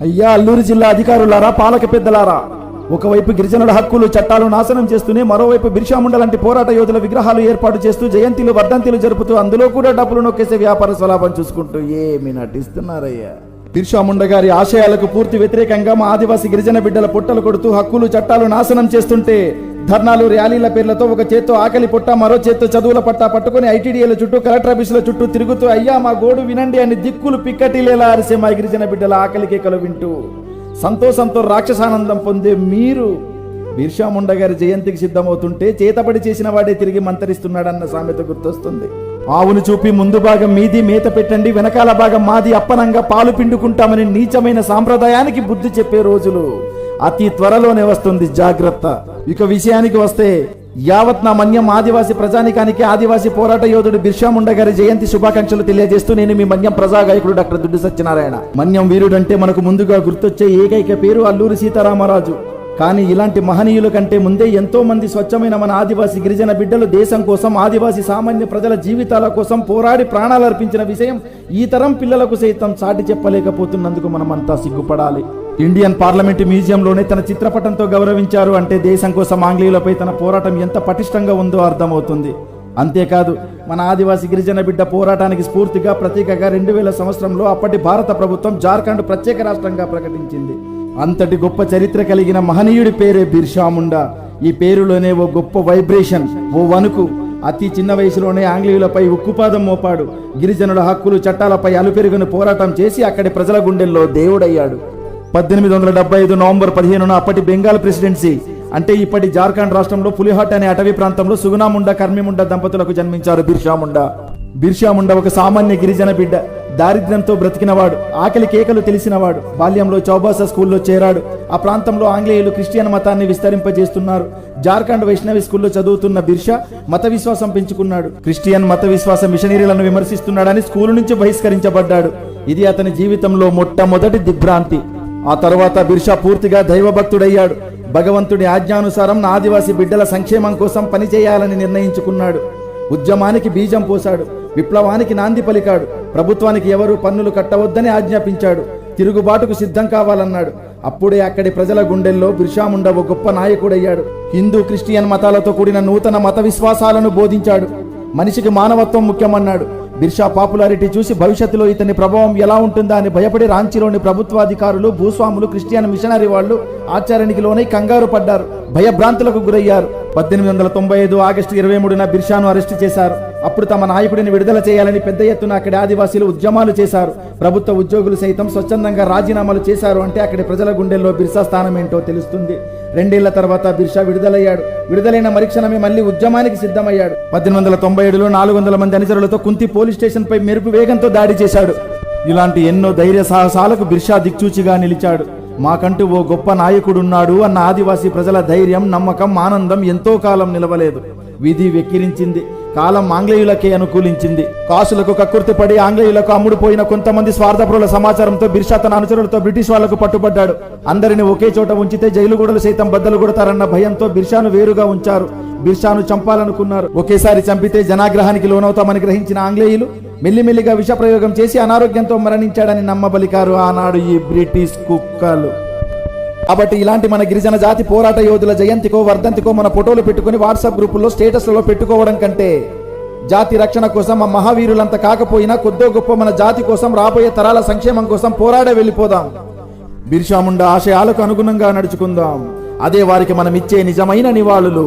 అయ్యా అల్లూరు జిల్లా అధికారులారా పాలక పెద్దలారా. ఒకవైపు గిరిజనుల హక్కులు చట్టాలు నాశనం చేస్తూనే మరోవైపు బిర్షాముండ లాంటి పోరాట యోధుల విగ్రహాలు ఏర్పాటు చేస్తూ జయంతిలు వర్ధంతిలు జరుపుతూ అందులో కూడా డబ్బులు నొక్కేసే వ్యాపార స్వలాభం చూసుకుంటూ ఏమి నటిస్తున్నారయ్యా? బిర్షాముండ గారి ఆశయాలకు పూర్తి వ్యతిరేకంగా మా ఆదివాసి గిరిజన బిడ్డల పుట్టలు కొడుతూ హక్కులు చట్టాలు నాశనం చేస్తుంటే ధర్నాలు ర్యాలీల పేర్లతో ఒక చేత్తో ఆకలి పుట్ట మరో చేత్తో చదువుల పట్ట పట్టుకొని ఐటీడీఏల చుట్టూ కలెక్టర్ ఆఫీసుల చుట్టూ తిరుగుతూ అయ్యా మా గోడు వినండి అని దిక్కులు పిక్కటిలేలా అరిసే మా గిరిజన బిడ్డల ఆకలి కేకలు వింటూ సంతోషంతో రాక్షసానందం పొందే మీరు బిర్షాముండ గారి జయంతికి సిద్ధమవుతుంటే చేతబడి చేసిన వాడే తిరిగి మంతరిస్తున్నాడన్న సామెత గుర్తొస్తుంది. ఆవును చూపి ముందు భాగం మీది మేత పెట్టండి వెనకాల భాగం మాది అప్పనంగా పాలు పిండుకుంటామని నీచమైన సాంప్రదాయానికి బుద్ధి చెప్పే రోజులు. అతి త్వరలోనే వస్తుంది జాగ్రత్త. ఇక విషయానికి వస్తే యావత్ నా మన్యం ఆదివాసి ప్రజానికానికి ఆదివాసి పోరాట యోధుడు బిర్షాముండ గారి జయంతి శుభాకాంక్షలు తెలియజేస్తూ నేను మీ మన్యం ప్రజాగాయకుడు డాక్టర్ దుడ్డు సత్యనారాయణ. మన్యం వీరుడంటే మనకు ముందుగా గుర్తొచ్చే ఏకైక పేరు అల్లూరి సీతారామరాజు. కానీ ఇలాంటి మహనీయుల కంటే ముందే ఎంతోమంది స్వచ్ఛమైన మన ఆదివాసి గిరిజన బిడ్డలు దేశం కోసం ఆదివాసీ సామాన్య ప్రజల జీవితాల కోసం పోరాడి ప్రాణాలు అర్పించిన విషయం ఈ తరం పిల్లలకు సైతం చాటి చెప్పలేకపోతున్నందుకు మనమంతా సిగ్గుపడాలి. ఇండియన్ పార్లమెంట్ మ్యూజియంలోనే తన చిత్రపటంతో గౌరవించారు అంటే దేశం కోసం ఆంగ్లేయులపై తన పోరాటం ఎంత పటిష్టంగా ఉందో అర్థమవుతుంది. అంతేకాదు మన ఆదివాసి గిరిజన బిడ్డ పోరాటానికి స్ఫూర్తిగా ప్రతీకగా రెండు వేల సంవత్సరంలో అప్పటి భారత ప్రభుత్వం జార్ఖండ్ ప్రత్యేక రాష్ట్రంగా ప్రకటించింది. అంతటి గొప్ప చరిత్ర కలిగిన మహనీయుడి పేరే బిర్షాముండ ఈ పేరులోనే ఓ గొప్ప వైబ్రేషన్ ఓ వణుకు. అతి చిన్న వయసులోనే ఆంగ్లేయులపై ఉక్కుపాదం మోపాడు. గిరిజనుల హక్కులు చట్టాలపై అలుపెరుగును పోరాటం చేసి అక్కడి ప్రజల గుండెల్లో దేవుడయ్యాడు. పద్దెనిమిది వందల డెబ్బై ఐదు నవంబర్ పదిహేనున అప్పటి బెంగాల్ ప్రెసిడెన్సీ అంటే ఇప్పటి జార్ఖండ్ రాష్ట్రంలో పులిహాట్ అనే అటవీ ప్రాంతంలో సుగుణాముండ కర్మిముండ దంపతులకు జన్మించారు బిర్షాముండ బిర్షాముండ ఒక సామాన్య గిరిజన బిడ్డ. దారిద్ర్యంతో బ్రతికినవాడు ఆకలి కేకలు తెలిసినవాడు బాల్యంలో చౌబాసా స్కూల్లో చేరాడు. ఆ ప్రాంతంలో ఆంగ్లేయులు క్రిస్టియన్ మతాన్ని విస్తరింపజేస్తున్నారు. జార్ఖండ్ వైష్ణవి స్కూల్లో చదువుతున్న బిర్షా మత విశ్వాసం పెంచుకున్నాడు. క్రిస్టియన్ మత విశ్వాస మిషనరీలను విమర్శిస్తున్నాడని స్కూలు నుంచి బహిష్కరించబడ్డాడు. ఇది అతని జీవితంలో మొట్టమొదటి దిగ్భ్రాంతి. ఆ తర్వాత బిర్షా పూర్తిగా దైవభక్తుడయ్యాడు. భగవంతుడి ఆజ్ఞానుసారం నా ఆదివాసి బిడ్డల సంక్షేమం కోసం పనిచేయాలని నిర్ణయించుకున్నాడు. ఉద్యమానికి బీజం పోశాడు. విప్లవానికి నాంది పలికాడు. ప్రభుత్వానికి ఎవరు పన్నులు కట్టవద్దని ఆజ్ఞాపించాడు. తిరుగుబాటుకు సిద్ధం కావాలన్నాడు. అప్పుడే అక్కడి ప్రజల గుండెల్లో బిర్షాముండ ఓ గొప్ప నాయకుడయ్యాడు. హిందూ క్రిస్టియన్ మతాలతో కూడిన నూతన మత విశ్వాసాలను బోధించాడు. మనిషికి మానవత్వం ముఖ్యమన్నాడు. బిర్షా పాపులారిటీ చూసి భవిష్యత్తులో ఇతని ప్రభావం ఎలా ఉంటుందా అని భయపడి రాంచీలోని ప్రభుత్వాధికారులు భూస్వాములు క్రిస్టియన్ మిషనరీ వాళ్ళు ఆచారానికి లోనై కంగారు పడ్డారు. భయభ్రాంతులకు గురయ్యారు. పద్దెనిమిది వందల తొంభై ఐదు ఆగస్టు ఇరవై మూడున బిర్షాను అరెస్టు చేశారు. అప్పుడు తమ నాయకుడిని విడుదల చేయాలని పెద్ద ఎత్తున అక్కడి ఆదివాసీలు ఉద్యమాలు చేశారు. ప్రభుత్వ ఉద్యోగులు సైతం స్వచ్ఛందంగా రాజీనామాలు చేశారు అంటే అక్కడి ప్రజల గుండెల్లో బిర్సా స్థానం ఏంటో తెలుస్తుంది. రెండేళ్ళ తర్వాత బిర్షా విడుదలయ్యాడు. విడుదలైన మరుక్షణమే మళ్ళీ ఉద్యమానికి సిద్ధమయ్యాడు. పద్దెనిమిది వందల తొంభై ఏడులో నాలుగు వందల మంది అనుచరులతో కుంతి పోలీస్ స్టేషన్ పై మెరుపు వేగంతో దాడి చేశాడు. ఇలాంటి ఎన్నో ధైర్య సాహసాలకు బిర్షా దిక్చూచిగా నిలిచాడు. మాకంటూ ఓ గొప్ప నాయకుడున్నాడు అన్న ఆదివాసీ ప్రజల ధైర్యం నమ్మకం ఆనందం ఎంతో కాలం నిలవలేదు. విధి వెక్కిరించింది. కాలం ఆంగ్లేయులకే అనుకూలించింది. కాసులకు కక్కుర్తిపడి ఆంగ్లేయులకు అమ్ముడుపోయిన కొంతమంది స్వార్థపరుల సమాచారంతో బిర్షా తన అనుచరులతో బ్రిటిష్ వాళ్ళకు పట్టుబడ్డాడు. అందరిని ఒకే చోట ఉంచితే జైలు గూడలు సైతం బద్దలు కొడతారన్న భయంతో బిర్షాను వేరుగా ఉంచారు. బిర్షాను చంపాలనుకున్నారు. ఒకేసారి చంపితే జనాగ్రహానికి లోనవుతామని గ్రహించిన ఆంగ్లేయులు మెల్లిమెల్లిగా విషప్రయోగం చేసి అనారోగ్యంతో మరణించాడని నమ్మబలికారు ఆనాడు ఈ బ్రిటిష్ కుక్కలు. కాబట్టి ఇలాంటి మన గిరిజన జాతి పోరాట యోధుల జయంతికో వర్ధంతికో మన ఫోటోలు పెట్టుకుని వాట్సాప్ గ్రూపుల్లో స్టేటస్లలో పెట్టుకోవడం కంటే జాతి రక్షణ కోసం మా మహావీరులంతా కాకపోయినా కొద్దో గొప్ప మన జాతి కోసం రాబోయే తరాల సంక్షేమం కోసం పోరాడే వెళ్ళిపోదాం. బిర్షాముండ ఆశయాలకు అనుగుణంగా నడుచుకుందాం. అదే వారికి మనం ఇచ్చే నిజమైన నివాళులు.